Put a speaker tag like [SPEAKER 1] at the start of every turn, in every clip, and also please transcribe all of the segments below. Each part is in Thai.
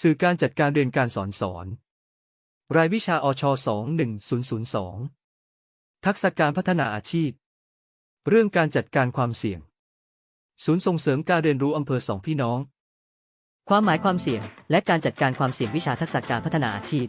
[SPEAKER 1] สื่อการจัดการเรียนการสอนสอน รายวิชาอช21002 ทักษะการพัฒนาอาชีพ เรื่องการจัดการความเสี่ยง ศูนย์ส่งเสริมการเรียนรู้อำเภอสองพี่น้อง
[SPEAKER 2] ความหมายความเสี่ยง และการจัดการความเสี่ยงวิชาทักษะการพัฒนาอาชีพ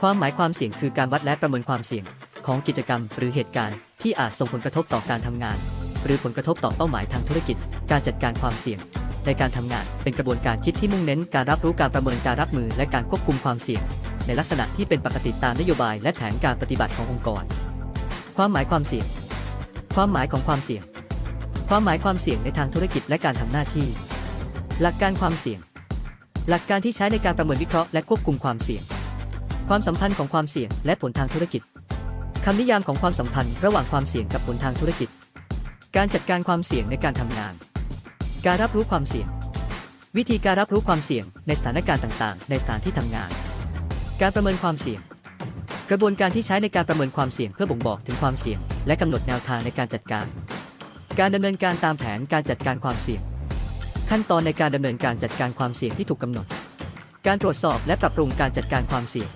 [SPEAKER 2] ความหมายความเสี่ยงคือการวัดและประเมินความเสี่ยง ของกิจกรรม หรือเหตุการณ์ที่อาจส่งผลกระทบต่อการทำงาน หรือผลกระทบต่อเป้าหมายทางธุรกิจ การจัดการความเสี่ยง ในการทำงานเป็นกระบวนการคิดที่มุ่งเน้นการรับรู้การประเมินการรับมือและการควบคุมความเสี่ยง ในลักษณะที่เป็นปกติตามนโยบายและแผนการปฏิบัติขององค์กร ความหมายความเสี่ยง ความหมายของความเสี่ยง ความหมายความเสี่ยงในทางธุรกิจและการทำหน้าที่ หลักการความเสี่ยง หลักการที่ใช้ในการประเมินวิเคราะห์และควบคุมความเสี่ยง ความสัมพันธ์ของความเสี่ยงและผลทางธุรกิจคำนิยามของความสัมพันธ์ระหว่างความเสี่ยงกับผลทางธุรกิจ การจัดการความเสี่ยงในการทำงาน การรับรู้ความเสี่ยง วิธีการรับรู้ความเสี่ยงในสถานการณ์ต่างๆ ในสถานที่ทำงาน การประเมินความเสี่ยง กระบวนการที่ใช้ในการประเมินความเสี่ยงเพื่อบ่งบอกถึงความเสี่ยง และกำหนดแนวทางในการจัดการ การดำเนินการตามแผนการจัดการความเสี่ยง ขั้นตอนในการดำเนินการจัดการความเสี่ยงที่ถูกกำหนด การตรวจสอบและปรับปรุงการจัดการความเสี่ยง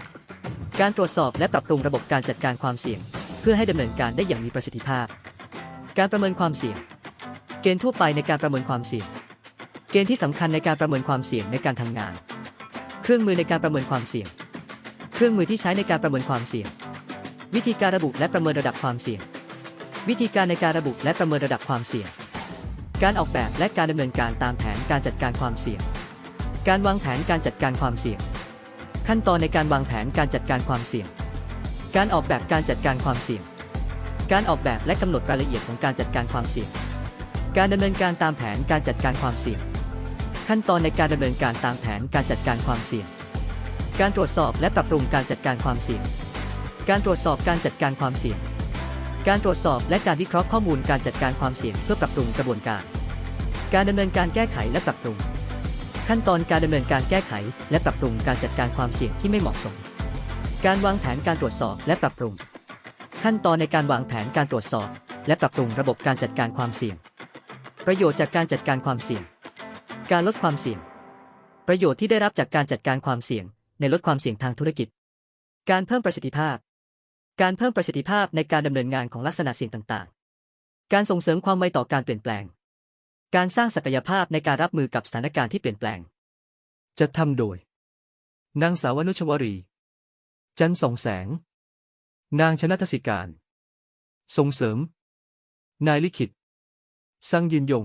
[SPEAKER 2] การตรวจสอบและปรับปรุงระบบการจัดการความเสี่ยง เพื่อให้ดำเนินการได้อย่างมีประสิทธิภาพ การประเมินความเสี่ยง เกณฑ์ทั่วไปในการประเมินความเสี่ยง เกณฑ์ที่สำคัญในการประเมินความเสี่ยงในการทำงาน เครื่องมือในการประเมินความเสี่ยง เครื่องมือที่ใช้ในการประเมินความเสี่ยง วิธีการระบุและประเมินระดับความเสี่ยง วิธีการในการระบุและประเมินระดับความเสี่ยง การออกแบบและการดำเนินการตามแผนการจัดการความเสี่ยง การวางแผนการจัดการความเสี่ยง ขั้นตอนในการวางแผนการจัดการความเสี่ยง การออกแบบการจัดการความเสี่ยง การออกแบบและกำหนดรายละเอียดของการจัดการความเสี่ยง การดำเนินการตามแผนการจัดการความเสี่ยง ขั้นตอนในการดำเนินการตามแผนการจัดการความเสี่ยง การตรวจสอบและปรับปรุงการจัดการความเสี่ยง การตรวจสอบการจัดการความเสี่ยง การตรวจสอบและการวิเคราะห์ข้อมูลการจัดการความเสี่ยงเพื่อปรับปรุงกระบวนการ การดำเนินการแก้ไขและปรับปรุง ขั้นตอนการดำเนินการแก้ไข และปรับปรุงการจัดการความเสี่ยงที่ไม่เหมาะสม การวางแผนการตรวจสอบและปรับปรุง ขั้นตอนในการวางแผนการตรวจสอบ และปรับปรุงระบบการจัดการความเสี่ยง ประโยชน์จากการจัดการความเสี่ยง การลดความเสี่ยง ประโยชน์ที่ได้รับจากการจัดการความเสี่ยง ในลดความเสี่ยงทางธุรกิจ การเพิ่มประสิทธิภาพ การเพิ่มประสิทธิภาพในการดำเนินงานของลักษณะเสี่ยงต่างๆ การส่งเสริมความไวต่อการเปลี่ยนแปลง การสร้างศักยภาพในการรับมือกับสถานการณ์ที่เปลี่ยนแปลง
[SPEAKER 1] จัดทำโดย นางสาวนุชวรี จันทร์ส่องแสง นางชนะทศิการ ส่งเสริม นายลิขิต สังยินยง